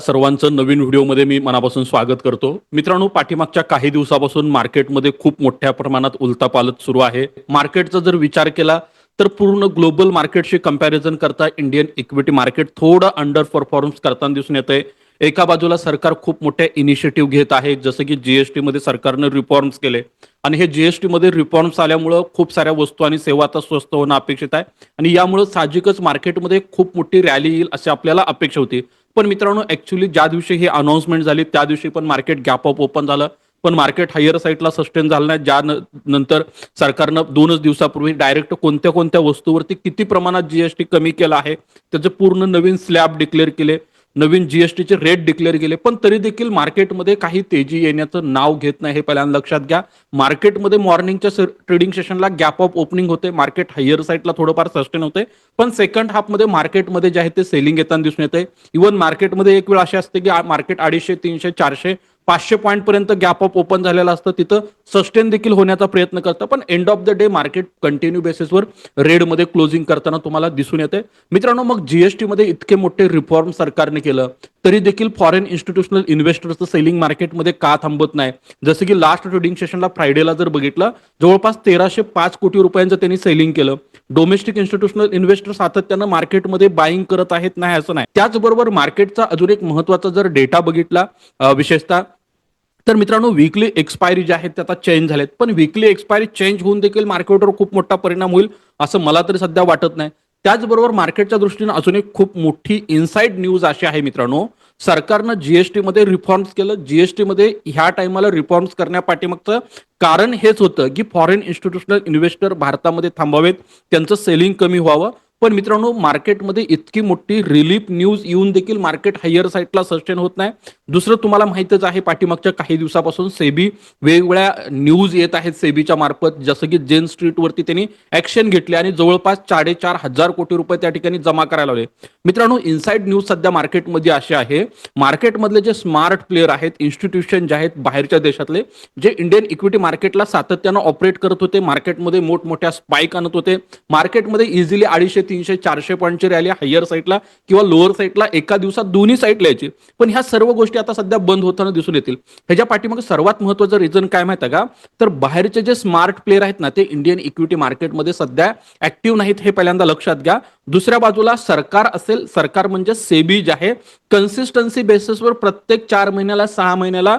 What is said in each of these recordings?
सर्वांचं नवीन व्हिडिओमध्ये मी मनापासून स्वागत करतो. मित्रांनो पाठीमागच्या काही दिवसापासून मार्केटमध्ये खूप मोठ्या प्रमाणात उलतापालत सुरू आहे. मार्केटचा जर विचार केला तर पूर्ण ग्लोबल मार्केटशी कंपॅरिझन करता इंडियन इक्विटी मार्केट थोडं अंडर परफॉर्मन्स करताना दिसून येतंय. एका बाजूला सरकार खूप मोठ्या इनिशिएटिव्ह घेत आहे जसं की जीएसटी मध्ये सरकारनं रिफॉर्म्स केले. आणि हे जीएसटी मध्ये रिफॉर्म्स आल्यामुळं खूप साऱ्या वस्तू आणि सेवा आता स्वस्त होणं अपेक्षित आहे. आणि यामुळं साहजिकच मार्केटमध्ये खूप मोठी रॅली येईल अशी आपल्याला अपेक्षा होती. पण मित्रांनो ऍक्च्युली ज्या दिवशी ही अनाऊन्समेंट झाली त्या दिवशी पण मार्केट गॅप अप ओपन झालं. पण मार्केट हायर साईडला सस्टेन झालं नाही. ज्या नंतर सरकारनं दोनच दिवसापूर्वी डायरेक्ट कोणत्या कोणत्या वस्तूवरती किती प्रमाणात जीएसटी कमी केला आहे त्याचं पूर्ण नवीन स्लॅब डिक्लेअर केले. नवीन जीएसटीचे रेट डिक्लेअर केले पण तरी देखील मार्केटमध्ये काही तेजी येण्याचं नाव घेत नाही हे पहिल्यांदा लक्षात घ्या. मार्केटमध्ये मॉर्निंगच्या ट्रेडिंग सेशनला गॅप ऑफ ओपनिंग होते मार्केट हायर साईडला थोडंफार सस्टेन होते पण सेकंड हाफमध्ये मार्केटमध्ये जे आहे ते सेलिंग येताना दिसून येते. इव्हन मार्केटमध्ये एक वेळ अशी असते की मार्केट अडीचशे तीनशे चारशे पाचशे पॉईंट पर्यंत गॅप अप ओपन झालेलं असतं. तिथं सस्टेन देखील होण्याचा प्रयत्न करतं. पण end of the day market continue बेसिसवर रेडमध्ये क्लोजिंग करताना तुम्हाला दिसून येते मित्रांनो मग जीएसटी मध्ये इतके मोठे रिफॉर्म सरकारने केलं तरी देखील फॉरेन इन्स्टिट्यूशनल इन्व्हेस्टर्सचं सेलिंग मार्केटमध्ये का थांबत नाही? जसं की लास्ट ट्रेडिंग सेशनला फ्रायडेला जर बघितलं जवळपास तेराशे पाच कोटी रुपयांचं त्यांनी सेलिंग केलं. डोमेस्टिक इन्स्टिट्यूशनल इन्व्हेस्टर सातत्यानं मार्केटमध्ये बाईंग करत आहेत नाही असं नाही. त्याचबरोबर मार्केटचा अजून एक महत्त्वाचा जर डेटा बघितला विशेषतः तर मित्रांनो वीकली एक्सपायरी ज्या आहेत त्या आता चेंज झालेत. पण वीकली एक्सपायरी चेंज होऊन देखील मार्केटवर खूप मोठा परिणाम होईल असं मला तरी सध्या वाटत नाही. त्याचबरोबर मार्केटच्या दृष्टीने अजून एक खूप मोठी इनसाइड न्यूज अशी आहे मित्रांनो. सरकारनं जीएसटी मध्ये रिफॉर्म्स केलं. जीएसटी मध्ये ह्या टायमाला रिफॉर्म्स करण्यापाठीमागचं कारण हेच होतं की फॉरेन इन्स्टिट्यूशनल इन्व्हेस्टर भारतामध्ये थांबावेत त्यांचं सेलिंग कमी व्हावं. पण मित्रांनो मार्केटमध्ये इतकी मोठी रिलीफ न्यूज येऊन देखील मार्केट हायर साईडला सस्टेन होत नाही. दुसरं तुम्हाला माहितच आहे पाठीमागच्या काही दिवसापासून सेबी वेगवेगळ्या न्यूज येत आहेत सेबीच्या मार्फत. जसं की जेन स्ट्रीटवरती त्यांनी ऍक्शन घेतली आणि जवळपास साडेचार हजार कोटी रुपये त्या ठिकाणी जमा करायला लावले. मित्रांनो इनसाइड न्यूज सध्या मार्केटमध्ये असे आहे. मार्केटमधले जे स्मार्ट प्लेयर आहेत इन्स्टिट्यूशन जे आहेत बाहेरच्या देशातले जे इंडियन इक्विटी मार्केटला सातत्यानं ऑपरेट करत होते मार्केटमध्ये मोठमोठ्या स्पाईक आणत होते. मार्केटमध्ये इझिली अडीचशे तीनशे चारशे पॉईंटची रॅली हायर साईडला किंवा लोअर साईडला एका दिवसात दोन्ही साईडला यायची. पण ह्या सर्व गोष्टी आता सध्या बंद होताना दिसून येतील. ह्याच्या पाठीमागे सर्वात महत्वाचं रिझन काय माहिती आहे का? तर बाहेरचे जे स्मार्ट प्लेअर आहेत ना ते इंडियन इक्विटी मार्केटमध्ये सध्या ऍक्टिव्ह नाहीत हे पहिल्यांदा लक्षात घ्या. दुसऱ्या बाजूला सरकार असेल सरकार म्हणजे सेबी जे आहे कन्सिस्टन्सी बेसिसवर प्रत्येक चार महिन्याला सहा महिन्याला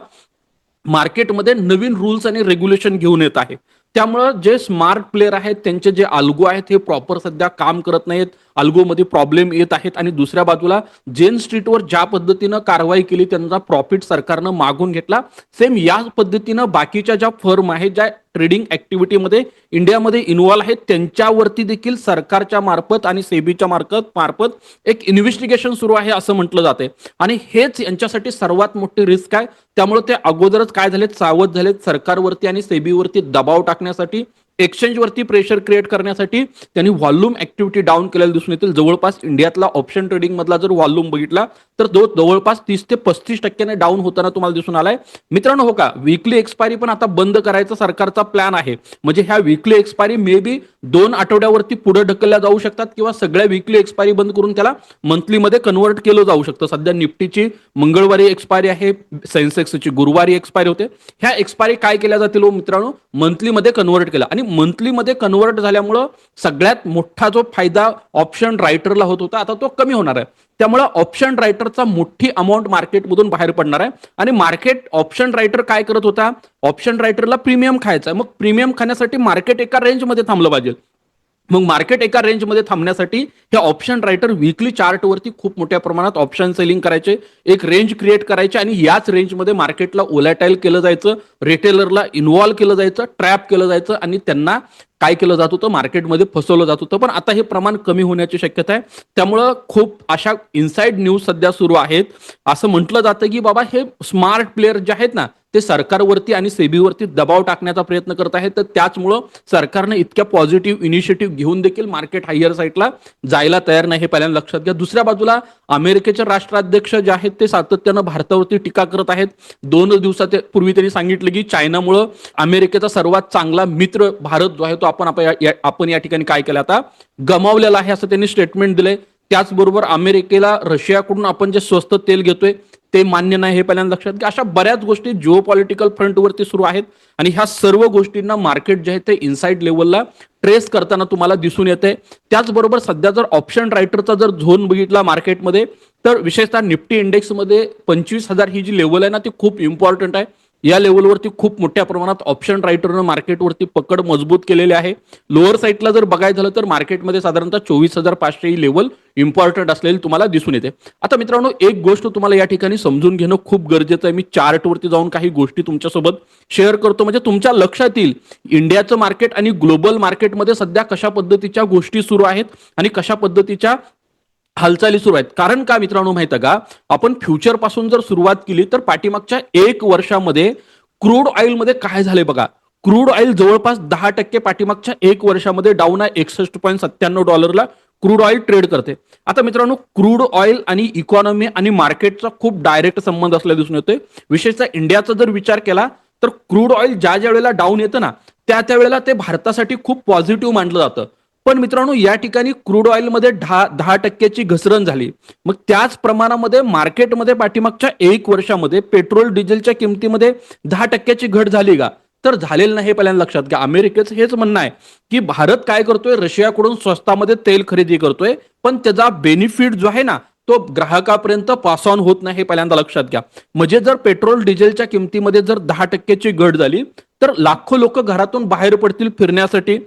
मार्केटमध्ये नवीन रूल्स आणि रेग्युलेशन घेऊन येत आहे. त्यामुळं जे स्मार्ट प्लेअर आहेत त्यांचे जे अल्गो आहेत हे प्रॉपर सध्या काम करत नाहीत. अल्गोमध्ये प्रॉब्लेम येत आहेत आणि दुसऱ्या बाजूला जेन स्ट्रीटवर ज्या पद्धतीनं कारवाई केली त्यांचा प्रॉफिट सरकारनं मागून घेतला. सेम याच पद्धतीनं बाकीच्या ज्या फर्म आहेत ज्या ट्रेडिंग ऍक्टिव्हिटीमध्ये इंडियामध्ये इन्व्हॉल्व्ह आहेत त्यांच्यावरती देखील सरकारच्या मार्फत आणि सेबीच्या मार्फत मार्फत एक इन्व्हेस्टिगेशन सुरू आहे असं म्हटलं जाते आणि हेच यांच्यासाठी सर्वात मोठी रिस्क आहे. त्यामुळे ते अगोदरच काय झालेत सावध झालेत सरकारवरती आणि सेबीवरती दबाव टाकण्यासाठी. एक्सचेंजवरती प्रेशर क्रिएट करण्यासाठी त्यांनी व्हॉल्यूम ऍक्टिव्हिटी डाऊन केलेल्या दिसून येतील. जवळपास इंडियातला ऑप्शन ट्रेडिंग मधला जर व्हॉल्यूम बघितला तर तो जवळपास तीस ते पस्तीस टक्क्याने डाऊन होताना तुम्हाला दिसून आलाय. मित्रांनो हो का विकली एक्सपायरी पण आता बंद करायचा सरकारचा प्लॅन आहे. म्हणजे ह्या विकली एक्सपायरी मे बी दोन आठवड्यावरती पुढे ढकलल्या जाऊ शकतात किंवा सगळ्या विकली एक्सपायरी बंद करून त्याला मंथलीमध्ये कन्वर्ट केलं जाऊ शकतं. सध्या निफ्टीची मंगळवारी एक्सपायरी आहे सेन्सेक्सची गुरुवारी एक्सपायरी होते. ह्या एक्सपायरी काय केल्या जातील हो मित्रांनो? मंथलीमध्ये कन्वर्ट केला. आणि मंथलीमध्ये कन्वर्ट झाल्यामुळं सगळ्यात मोठा जो फायदा ऑप्शन रायटरला होत होता आता तो कमी होणार आहे. त्यामुळे ऑप्शन रायटरचा मोठी अमाऊंट मार्केटमधून बाहेर पडणार आहे. आणि मार्केट ऑप्शन रायटर काय करत होता? ऑप्शन रायटरला प्रीमियम खायचा मग प्रीमियम खाण्यासाठी मार्केट एका रेंजमध्ये थांबलं पाहिजे. मग मार्केट एका रेंजमध्ये थांबण्यासाठी हे ऑप्शन रायटर विकली चार्टवरती खूप मोठ्या प्रमाणात ऑप्शन सेलिंग करायचे एक रेंज क्रिएट करायचे आणि याच रेंजमध्ये मार्केटला ओलॅटाईल केलं जायचं रिटेलरला इन्व्हॉल्व केलं जायचं ट्रॅप केलं जायचं आणि त्यांना काय केलं जात होतं? मार्केटमध्ये फसवलं जात होतं. पण आता हे प्रमाण कमी होण्याची शक्यता आहे. त्यामुळं खूप अशा इनसाईड न्यूज सध्या सुरू आहेत. असं म्हटलं जातं की बाबा हे स्मार्ट प्लेअर जे आहेत ना ते सरकारवरती आणि सेबीवरती दबाव टाकण्याचा प्रयत्न करत आहेत. तर त्याचमुळं सरकारनं इतक्या पॉझिटिव्ह इनिशिएटिव्ह घेऊन देखील मार्केट हायर साईडला जायला तयार नाही हे पहिल्यांदा लक्षात घ्या. दुसऱ्या बाजूला अमेरिकेचे राष्ट्राध्यक्ष जे आहेत ते सातत्यानं भारतावरती टीका करत आहेत. दोन दिवसात पूर्वी त्यांनी सांगितलं की चायनामुळं अमेरिकेचा सर्वात चांगला मित्र भारत जो आहे तो आपण या- आपण या ठिकाणी काय केलं आता? गमावलेला आहे असं त्यांनी स्टेटमेंट दिलंय. त्याचबरोबर अमेरिकेला रशियाकडून आपण जे स्वस्त तेल घेतोय ते मान्य नाही हे पहिल्यांदा लक्षात घ्या. अशा बऱ्याच गोष्टी जिओ पॉलिटिकल फ्रंटवरती सुरू आहेत आणि ह्या सर्व गोष्टींना मार्केट जे आहे ते इनसाईड लेवलला ट्रेस करताना तुम्हाला दिसून येते त्याचबरोबर सध्या जर ऑप्शन रायटरचा जर झोन बघितला मार्केटमध्ये तर विशेषतः निफ्टी इंडेक्समध्ये पंचवीस हजार ही जी लेवल आहे ना ती खूप इम्पॉर्टंट आहे. या लेवलवरती खूप मोठ्या प्रमाणात ऑप्शन रायटरनं मार्केटवरती पकड मजबूत केलेली आहे. लोअर साईडला जर बघायचं झालं तर मार्केटमध्ये साधारणतः चोवीस हजार पाचशे ही लेवल इम्पॉर्टंट असलेली तुम्हाला दिसून येते. आता मित्रांनो एक गोष्ट तुम्हाला या ठिकाणी समजून घेणं खूप गरजेचं आहे. मी चार्टवरती जाऊन काही गोष्टी तुमच्यासोबत शेअर करतो. म्हणजे तुमच्या लक्षात येईल इंडियाचं मार्केट आणि ग्लोबल मार्केटमध्ये सध्या कशा पद्धतीच्या गोष्टी सुरू आहेत आणि कशा पद्धतीच्या हालचाली सुरू आहेत. कारण का मित्रांनो माहिती आहे का? आपण फ्युचरपासून जर सुरुवात केली तर पाठीमागच्या एक वर्षामध्ये क्रूड ऑइलमध्ये काय झाले बघा? क्रूड ऑइल जवळपास दहा टक्के पाठीमागच्या एक वर्षामध्ये डाऊन आहे एकसष्ट पॉईंट सत्त्याण्णव डॉलरला क्रूड ऑइल ट्रेड करते. आता मित्रांनो क्रूड ऑइल आणि इकॉनॉमी आणि मार्केटचा खूप डायरेक्ट संबंध असल्या दिसून येतोय. विशेषतः इंडियाचा जर विचार केला तर क्रूड ऑइल ज्या ज्या वेळेला डाऊन येतं ना त्या त्या वेळेला ते भारतासाठी खूप पॉझिटिव्ह मानलं जातं. पण मित्रांनो या ठिकाणी क्रूड ऑइलमध्ये दहा दहा टक्क्याची घसरण झाली. मग त्याच प्रमाणामध्ये मार्केटमध्ये पाठीमागच्या एक वर्षामध्ये पेट्रोल डिझेलच्या किमतीमध्ये दहा टक्क्याची घट झाली का? तर झालेलं नाही हे पहिल्यांदा लक्षात घ्या. अमेरिकेचं हेच म्हणणं आहे की भारत काय करतोय? रशियाकडून स्वस्तामध्ये तेल खरेदी करतोय पण त्याचा बेनिफिट जो आहे ना तो ग्राहकापर्यंत पास ऑन होत नाही हे पहिल्यांदा लक्षात घ्या. म्हणजे जर पेट्रोल डिझेलच्या किमतीमध्ये जर दहा टक्क्याची घट झाली तर लाखो लोक घरातून बाहेर पडतील फिरण्यासाठी.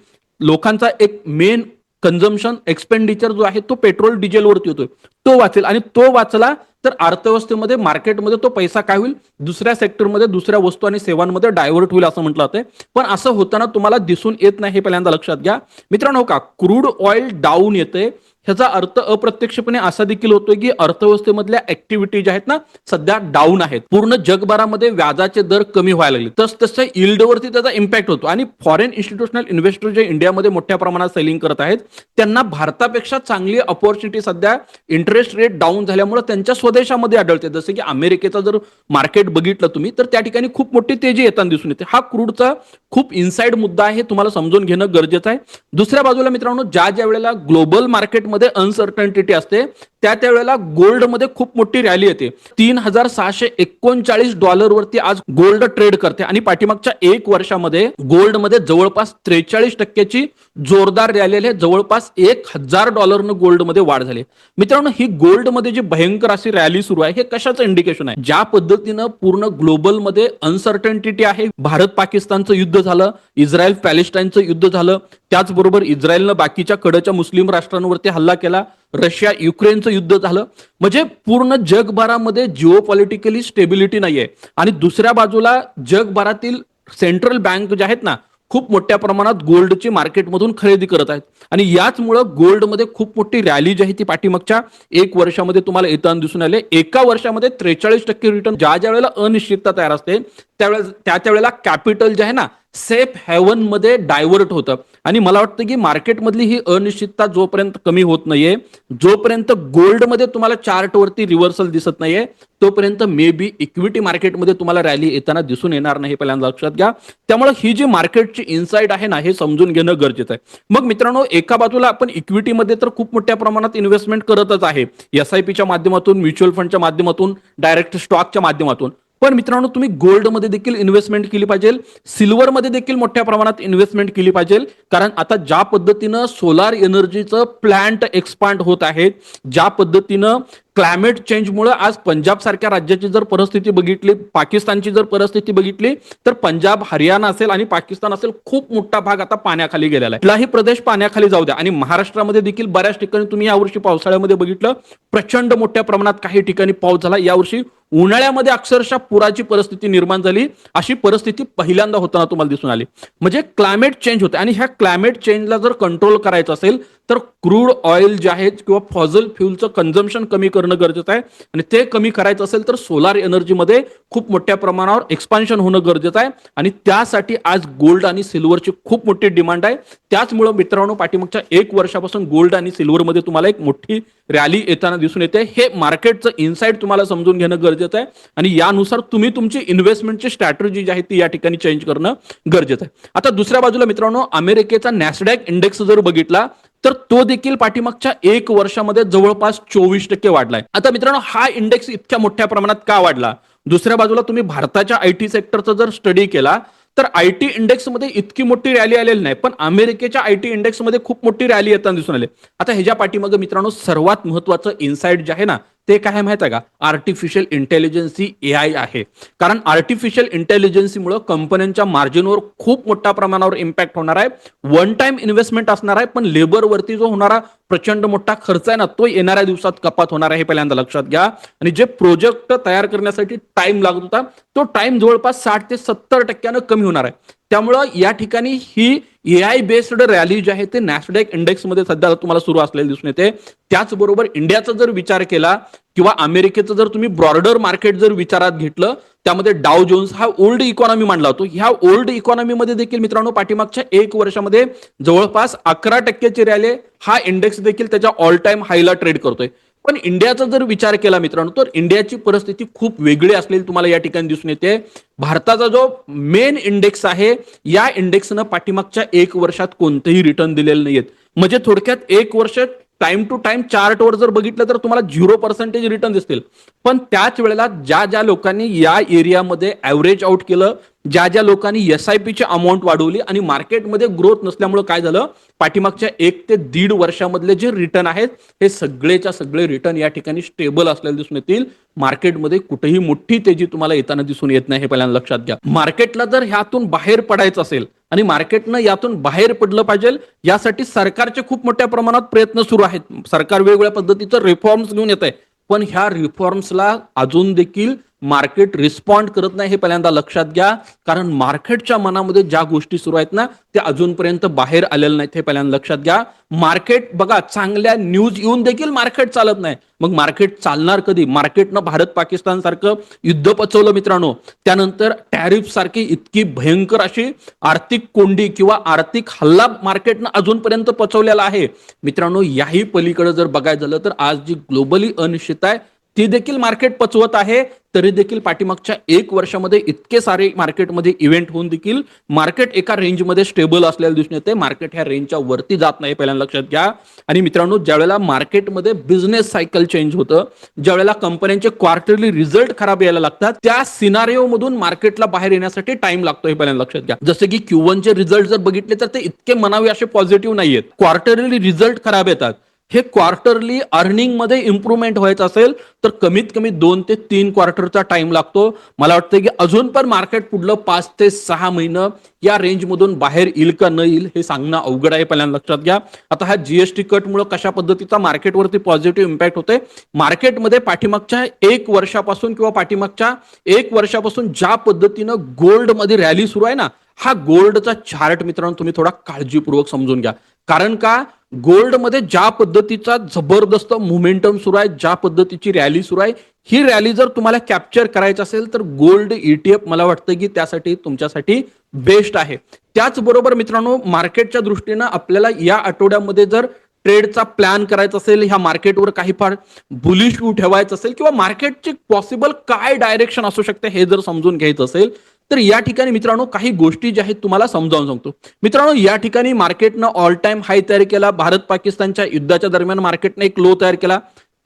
लोकांचा एक मेन कन्झम्पन एक्सपेंडिचर जो आहे तो पेट्रोल डिझेलवरती होतोय. तो वाचेल आणि तो वाचला तर अर्थव्यवस्थेमध्ये मार्केटमध्ये तो पैसा काय होईल? दुसऱ्या सेक्टरमध्ये दुसऱ्या वस्तू आणि सेवांमध्ये डायव्हर्ट होईल असं म्हटलं जाते पण असं होताना तुम्हाला दिसून येत नाही हे पहिल्यांदा लक्षात घ्या. मित्रांनो हो का? क्रूड ऑइल डाऊन येते ह्याचा अर्थ अप्रत्यक्षपणे असा देखील होतोय की अर्थव्यवस्थेमधल्या ऍक्टिव्हिटी ज्या आहेत ना सध्या डाऊन आहेत. पूर्ण जगभरामध्ये व्याजाचे दर कमी व्हायला लागले तस तसं यील्डवरती त्याचा इम्पॅक्ट होतो. आणि फॉरेन इन्स्टिट्यूशनल इन्व्हेस्टर जे इंडियामध्ये मोठ्या प्रमाणात सेलिंग करत आहेत त्यांना भारतापेक्षा चांगली अपॉर्च्युनिटी सध्या इंटरेस्ट रेट डाऊन झाल्यामुळे त्यांच्या स्वदेशामध्ये आढळते. जसं की अमेरिकेचा जर मार्केट बघितलं तुम्ही तर त्या ठिकाणी खूप मोठी तेजी येताना दिसून येते. हा क्रूडचा खूप इनसाइड मुद्दा आहे तुम्हाला समजून घेणं गरजेचं आहे. दुसऱ्या बाजूला मित्रांनो ज्या ज्या वेळेला ग्लोबल मार्केटमध्ये अनसर्टनिटी असते. त्या त्या वेळेला गोल्डमध्ये खूप मोठी रॅली येते. तीन हजार सहाशे एकोणचाळीस डॉलरवरती आज गोल्ड ट्रेड करते. आणि पाठीमागच्या एक वर्षामध्ये गोल्डमध्ये जवळपास त्रेचाळीस टक्क्याची जोरदार रॅली आली आहे. जवळपास एक हजार डॉलरनं गोल्डमध्ये वाढ झाली मित्रांनो ही गोल्डमध्ये जी भयंकर अशी रॅली सुरू आहे हे कशाचं इंडिकेशन आहे? ज्या पद्धतीनं पूर्ण ग्लोबलमध्ये अनसर्टनिटी आहे. भारत पाकिस्तानचं युद्ध झालं इस्रायल पॅलेस्टाईनचं युद्ध झालं त्याचबरोबर इस्रायलनं बाकीच्या कडच्या मुस्लिम राष्ट्रांवरती हल्ला केला. रशिया युक्रेनचं युद्ध झालं. म्हणजे पूर्ण जगभरामध्ये जिओ पॉलिटिकली स्टेबिलिटी नाहीये. आणि दुसऱ्या बाजूला जगभरातील सेंट्रल बँक जे आहेत ना खूप मोठ्या प्रमाणात गोल्डची मार्केटमधून खरेदी करत आहेत. आणि याचमुळं गोल्डमध्ये खूप मोठी रॅली जी आहे ती पाठीमागच्या एक वर्षामध्ये तुम्हाला येताना दिसून आले. एका वर्षामध्ये त्रेचाळीस टक्के रिटर्न ज्या ज्या वेळेला अनिश्चितता तयार असते त्यावेळेला त्या त्या वेळेला कॅपिटल जे आहे ना सेफ हेवनमध्ये डायव्हर्ट होतं. आणि मला वाटतं की मार्केटमधली ही अनिश्चितता जोपर्यंत कमी होत नाहीये जोपर्यंत गोल्डमध्ये तुम्हाला चार्टवरती रिव्हर्सल दिसत नाहीये तोपर्यंत मे बी इक्विटी मार्केटमध्ये तुम्हाला रॅली येताना दिसून येणार नाही पहिल्यांदा लक्षात घ्या. त्यामुळे ही जी मार्केटची इन्साईट आहे ना हे समजून घेणं गरजेचं आहे. मग मित्रांनो एका बाजूला आपण इक्विटीमध्ये तर खूप मोठ्या प्रमाणात इन्व्हेस्टमेंट करतच आहे. एस आय माध्यमातून म्युच्युअल फंडच्या माध्यमातून डायरेक्ट स्टॉकच्या माध्यमातून. पण मित्रांनो तुम्ही गोल्डमध्ये देखील इन्व्हेस्टमेंट केली पाहिजे. सिल्वरमध्ये देखील मोठ्या प्रमाणात इन्व्हेस्टमेंट केली पाहिजे. कारण आता ज्या पद्धतीनं सोलार एनर्जीचं प्लांट एक्सपांड होत आहे ज्या पद्धतीनं क्लायमेट चेंजमुळे आज पंजाब सारख्या राज्याची जर परिस्थिती बघितली पाकिस्तानची जर परिस्थिती बघितली तर पंजाब हरियाणा असेल आणि पाकिस्तान असेल खूप मोठा भाग आता पाण्याखाली गेलेला आहे. कुठलाही प्रदेश पाण्याखाली जाऊ द्या. आणि महाराष्ट्रामध्ये देखील बऱ्याच ठिकाणी तुम्ही यावर्षी पावसाळ्यामध्ये बघितलं प्रचंड मोठ्या प्रमाणात काही ठिकाणी पाऊस झाला. यावर्षी उन्हाळ्यामध्ये अक्षरशः पुराची परिस्थिती निर्माण झाली. अशी परिस्थिती पहिल्यांदा होताना तुम्हाला दिसून आली. म्हणजे क्लायमेट चेंज होते आणि ह्या क्लायमेट चेंजला जर कंट्रोल करायचं असेल तर क्रूड ऑइल जे आहे किंवा फॉझल फ्युलचं कन्झम्पन कमी करणं गरजेचं आहे. आणि ते कमी करायचं असेल तर सोलार एनर्जीमध्ये खूप मोठ्या प्रमाणावर एक्सपान्शन होणं गरजेचं आहे. आणि त्यासाठी आज गोल्ड आणि सिल्वरची खूप मोठी डिमांड आहे. त्याचमुळं मित्रांनो पाठीमागच्या एक वर्षापासून गोल्ड आणि सिल्वरमध्ये तुम्हाला एक मोठी रॅली येताना दिसून येते. हे मार्केटचं इन्साईट तुम्हाला समजून घेणं गरजेचं आहे. आणि यानुसार तुम्ही तुमची इन्व्हेस्टमेंटची स्ट्रॅटेजी जी आहे ती या ठिकाणी चेंज करणं गरजेचं आहे. आता दुसऱ्या बाजूला मित्रांनो अमेरिकेचा नॅसडॅक इंडेक्स जर बघितला तर तो देखील पाठीमागच्या एक वर्षामध्ये जवळपास चोवीस टक्के वाढलाय. आता मित्रांनो हा इंडेक्स इतक्या मोठ्या प्रमाणात का वाढला? दुसऱ्या बाजूला तुम्ही भारताच्या आय टी सेक्टरचा जर स्टडी केला तर आय टी इंडेक्समध्ये इतकी मोठी रॅली आलेली नाही पण अमेरिकेच्या आय टी इंडेक्समध्ये खूप मोठी रॅली येताना दिसून आली. आता ह्याच्या पाठीमागे मित्रांनो सर्वात महत्वाचं इन्साइट जे आहे ना ते काय माहिती आहे का? आर्टिफिशियल इंटेलिजन्सी ए आय आहे. कारण आर्टिफिशियल इंटेलिजन्सीमुळे कंपन्यांच्या मार्जिनवर खूप मोठ्या प्रमाणावर इम्पॅक्ट होणार आहे. वन टाइम इन्व्हेस्टमेंट असणार आहे पण लेबरवरती जो होणारा प्रचंड मोठा खर्च आहे ना तो येणाऱ्या दिवसात कपात होणार आहे हे पहिल्यांदा लक्षात घ्या. आणि जे प्रोजेक्ट तयार करण्यासाठी टाइम लागत होता तो टाइम जवळपास साठ ते सत्तर टक्क्यानं कमी होणार आहे. त्यामुळं या ठिकाणी ही ए आय बेस्ड रॅली जे आहे ते नॅशडॅक इंडेक्समध्ये सध्या तुम्हाला सुरू असलेले दिसून येते. त्याचबरोबर इंडियाचा जर विचार केला किंवा अमेरिकेचं जर तुम्ही ब्रॉडर मार्केट जर विचारात घेतलं त्यामध्ये डाव जोन्स हा ओल्ड इकॉनॉमी मानला होतो. ह्या ओल्ड इकॉनॉमीमध्ये देखील मित्रांनो पाठीमागच्या एक वर्षामध्ये जवळपास अकरा टक्क्याची रॅली हा इंडेक्स देखील त्याच्या ऑल टाइम हायला ट्रेड करतोय. पण इंडियाचा जर विचार केला मित्रांनो तर इंडियाची परिस्थिती खूप वेगळी असलेली तुम्हाला या ठिकाणी दिसून येते. भारताचा जो मेन इंडेक्स आहे या इंडेक्सनं पाठीमागच्या एक वर्षात कोणतेही रिटर्न दिलेले नाहीयेत म्हणजे थोडक्यात एक वर्ष टाइम टू टाइम चार्टवर जर बघितलं तर तुम्हाला झिरो पर्सेंटेज रिटर्न दिसतील. पण त्याच वेळेला ज्या ज्या लोकांनी या एरियामध्ये ऍव्हरेज आउट केलं ज्या ज्या लोकांनी एस आय पीची अमाऊंट वाढवली आणि मार्केटमध्ये ग्रोथ नसल्यामुळे काय झालं? पाठीमागच्या एक ते दीड वर्षामधले जे रिटर्न आहेत हे सगळेच्या सगळे रिटर्न या ठिकाणी स्टेबल असलेले दिसून येतील. मार्केटमध्ये कुठेही मोठी तेजी तुम्हाला येताना दिसून येत नाही हे पहिल्यांदा लक्षात घ्या. मार्केटला जर ह्यातून बाहेर पडायचं असेल आणि मार्केटनं यातून बाहेर पडलं पाहिजे यासाठी सरकारचे खूप मोठ्या प्रमाणात प्रयत्न सुरू आहेत. सरकार वेगवेगळ्या पद्धतीचं रिफॉर्म्स घेऊन येत आहे पण ह्या रिफॉर्म्सला अजून देखील मार्केट रिस्पॉन्ड करत नाही हे पहिल्यांदा लक्षात घ्या. कारण मार्केटच्या मनामध्ये ज्या गोष्टी सुरू आहेत ना त्या अजूनपर्यंत बाहेर आलेल्या नाहीत हे पहिल्यांदा लक्षात घ्या. मार्केट बघा चांगल्या न्यूज येऊन देखील मार्केट चालत नाही. मग मार्केट चालणार कधी? मार्केटनं भारत पाकिस्तान सारखं युद्ध पचवलं मित्रांनो. त्यानंतर टॅरिफ सारखी इतकी भयंकर अशी आर्थिक कोंडी किंवा आर्थिक हल्ला मार्केटनं अजूनपर्यंत पचवलेला आहे. मित्रांनो याही पलीकडे जर बघायचं झालं तर आज जी ग्लोबली अनिश्चित आहे ती देखील मार्केट पचवत आहे. तरी देखील पाठीमागच्या एक वर्षामध्ये इतके सारे मार्केटमध्ये इव्हेंट होऊन देखील मार्केट एका रेंजमध्ये स्टेबल असलेलं दिसून येते मार्केट ह्या रेंजच्या वरती जात नाही पहिल्यांदा लक्षात घ्या. आणि मित्रांनो ज्यावेळेला मार्केटमध्ये बिझनेस सायकल चेंज होतं ज्यावेळेला कंपन्यांचे क्वार्टरली रिझल्ट खराब यायला लागतात त्या सिनारिओ मधून मार्केटला बाहेर येण्यासाठी टाइम लागतो हे पहिल्यांदा लक्षात घ्या. जसे की क्यू चे रिझल्ट जर बघितले तर ते इतके मनावे असे पॉझिटिव्ह नाहीयेत. क्वार्टरली रिझल्ट खराब येतात. हे क्वार्टरली अर्निंगमध्ये मध्ये व्हायचं असेल तर कमीत कमी दोन ते तीन क्वार्टरचा टाइम लागतो. मला वाटतं की अजून पण मार्केट पुढलं पाच ते सहा महिनं या रेंजमधून बाहेर येईल का न येईल हे सांगणं अवघड आहे पहिल्यांदा लक्षात घ्या. आता हा जीएसटी कटमुळे कशा पद्धतीचा मार्केटवरती पॉझिटिव्ह इम्पॅक्ट होते मार्केटमध्ये पाठीमागच्या एक वर्षापासून किंवा पाठीमागच्या एक वर्षापासून ज्या पद्धतीनं गोल्डमध्ये रॅली सुरू आहे ना हा गोल्डचा चार्ट मित्रांनो तुम्ही थोडा काळजीपूर्वक समजून घ्या. कारण का? गोल्डमध्ये ज्या पद्धतीचा जबरदस्त मोमेंटम सुरू आहे ज्या पद्धतीची रॅली सुरू आहे ही रॅली जर तुम्हाला कॅप्चर करायची असेल तर गोल्ड ईटीएफ मला वाटतं की त्यासाठी तुमच्यासाठी बेस्ट आहे. त्याचबरोबर मित्रांनो मार्केटच्या दृष्टीनं आपल्याला या आठवड्यामध्ये जर ट्रेडचा प्लॅन करायचा असेल ह्या मार्केटवर काही फार बुलिश ठेवायचं असेल किंवा मार्केटची पॉसिबल काय डायरेक्शन असू शकते हे जर समजून घ्यायचं असेल तर या ठिकाणी मित्रांनो काही गोष्टी ज्या आहेत तुम्हाला समजावून सांगतो. मित्रांनो या ठिकाणी मार्केटनं ऑल टाइम हाय तयार केला. भारत पाकिस्तानच्या युद्धाच्या दरम्यान मार्केटने एक लो तयार केला.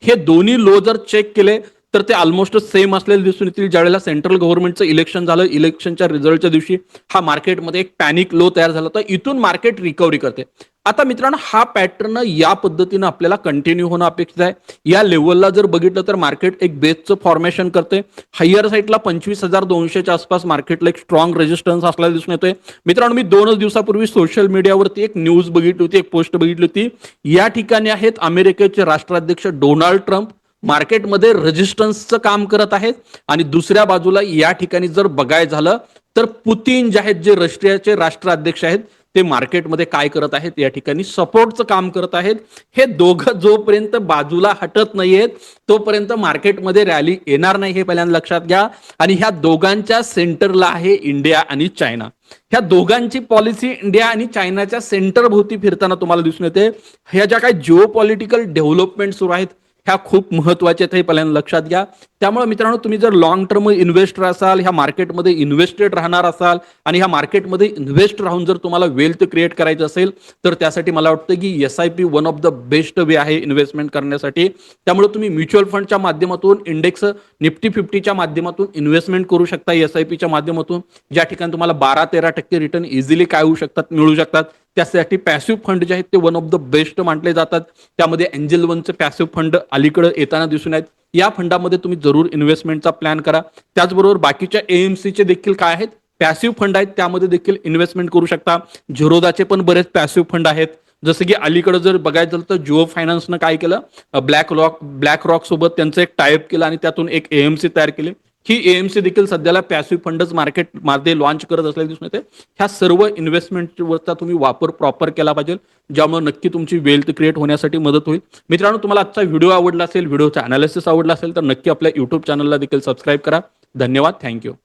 हे दोन्ही लो जर चेक केले तर ते ऑलमोस्ट सेम असलेले दिसून येतील ज्यावेळेला सेंट्रल गव्हर्नमेंटचं इलेक्शन झालं. इलेक्शनच्या रिझल्टच्या दिवशी हा मार्केटमध्ये एक पॅनिक लो तयार झाला तर इथून मार्केट रिकव्हरी करते. आता मित्रांनो हा पॅटर्न या पद्धतीनं आपल्याला कंटिन्यू होणं अपेक्षित आहे. या लेवलला जर बघितलं तर मार्केट एक बेसचं फॉर्मेशन करते. हायर साईडला पंचवीस हजार दोनशेच्या आसपास मार्केटला एक स्ट्रॉंग रेजिस्टन्स असल्याला दिसून येतोय. मित्रांनो मी दोनच दिवसापूर्वी सोशल मीडियावरती एक न्यूज बघितली होती एक पोस्ट बघितली होती. या ठिकाणी आहेत अमेरिकेचे राष्ट्राध्यक्ष डोनाल्ड ट्रम्प. मार्केटमध्ये रेजिस्टन्सचं काम करत आहेत. आणि दुसऱ्या बाजूला या ठिकाणी जर बघायचं झालं तर पुतीन जे आहेत जे रशियाचे राष्ट्राध्यक्ष आहेत ते मार्केटमध्ये काय करत आहेत या ठिकाणी सपोर्टचं काम करत आहेत. हे दोघं जोपर्यंत बाजूला हटत नाहीयेत तोपर्यंत मार्केटमध्ये रॅली येणार नाही हे पहिल्यांदा लक्षात घ्या. आणि ह्या दोघांच्या सेंटरला आहे इंडिया आणि चायना. ह्या दोघांची पॉलिसी इंडिया आणि चायनाच्या सेंटर भोवती फिरताना तुम्हाला दिसून येते. ह्या ज्या काही जिओ पॉलिटिकल डेव्हलपमेंट सुरू आहेत ह्या खूप महत्त्वाच्या आहेत हे पहिल्यांदा लक्षात घ्या. त्यामुळे मित्रांनो तुम्ही जर लॉंग टर्म इन्व्हेस्टर असाल ह्या मार्केटमध्ये इन्व्हेस्टेड राहणार असाल आणि ह्या मार्केटमध्ये इन्व्हेस्ट राहून जर तुम्हाला वेल्थ क्रिएट करायचं असेल तर त्यासाठी मला वाटतं की S I P one of the best way आहे इन्व्हेस्टमेंट करण्यासाठी. त्यामुळे तुम्ही म्युच्युअल फंडच्या माध्यमातून इंडेक्स निफ्टी फिफ्टीच्या माध्यमातून इन्व्हेस्टमेंट करू शकता एस आय पीच्या माध्यमातून. ज्या ठिकाणी तुम्हाला बारा तेरा टक्के रिटर्न इझिली काय होऊ शकतात मिळू शकतात. त्यासाठी पॅसिव्ह फंड जे आहेत ते वन ऑफ द बेस्ट मानले जातात. त्यामध्ये एंजल वनचे पॅसिव्ह फंड अलीकडे येताना दिसून आहेत. या फंडामध्ये तुम्ही जरूर इन्व्हेस्टमेंटचा प्लॅन करा. त्याचबरोबर बाकीच्या एएमसीचे देखील काय आहेत? पॅसिव्ह फंड आहेत. त्यामध्ये देखील इन्व्हेस्टमेंट करू शकता. झिरोदाचे पण बरेच पॅसिव्ह फंड आहेत. जसं की अलीकडे जर बघायचं झालं तर जिओ फायनान्सनं काय केलं? ब्लॅक रॉक ब्लॅक रॉक सोबत त्यांचं एक टायप केलं आणि त्यातून एक एएमसी तयार केली. ही एएमसी देखील सध्याला पॅसिव्ह फंडच मार्केटमध्ये लॉन्च करत असल्याचे दिसून येते. ह्या सर्व इन्व्हेस्टमेंटवरचा तुम्ही वापर प्रॉपर केला पाहिजे ज्यामुळे नक्की तुमची वेल्थ क्रिएट होण्यासाठी मदत होईल. मित्रांनो तुम्हाला आजचा व्हिडिओ आवडला असेल व्हिडिओचा अनालिसिस आवडला असेल तर नक्की आपल्या युट्यूब चॅनलला देखील सबस्क्राईब करा. धन्यवाद. थँक्यू